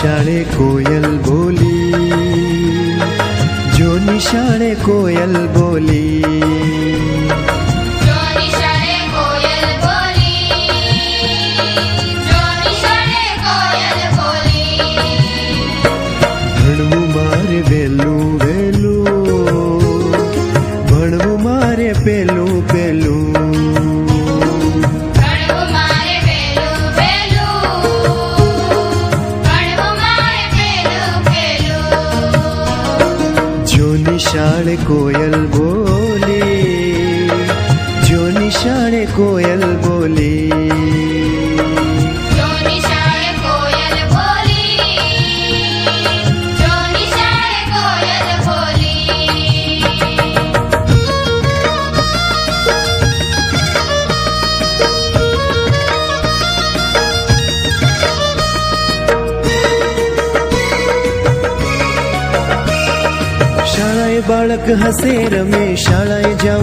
નિશાળે કોયલ બોલી જો નિશાળે કોયલ બોલી જો નિશાળે કોયલ બોલી જો નિશાળે કોયલ બોલી ભણવું મારે વહેલું વહેલું ભણવું મારે પેલું પેલું নিশাড় কোয়েল বলে জো নিশাড় কোয়েল বলে। બાળક હસે રમે શાળાએ જાવું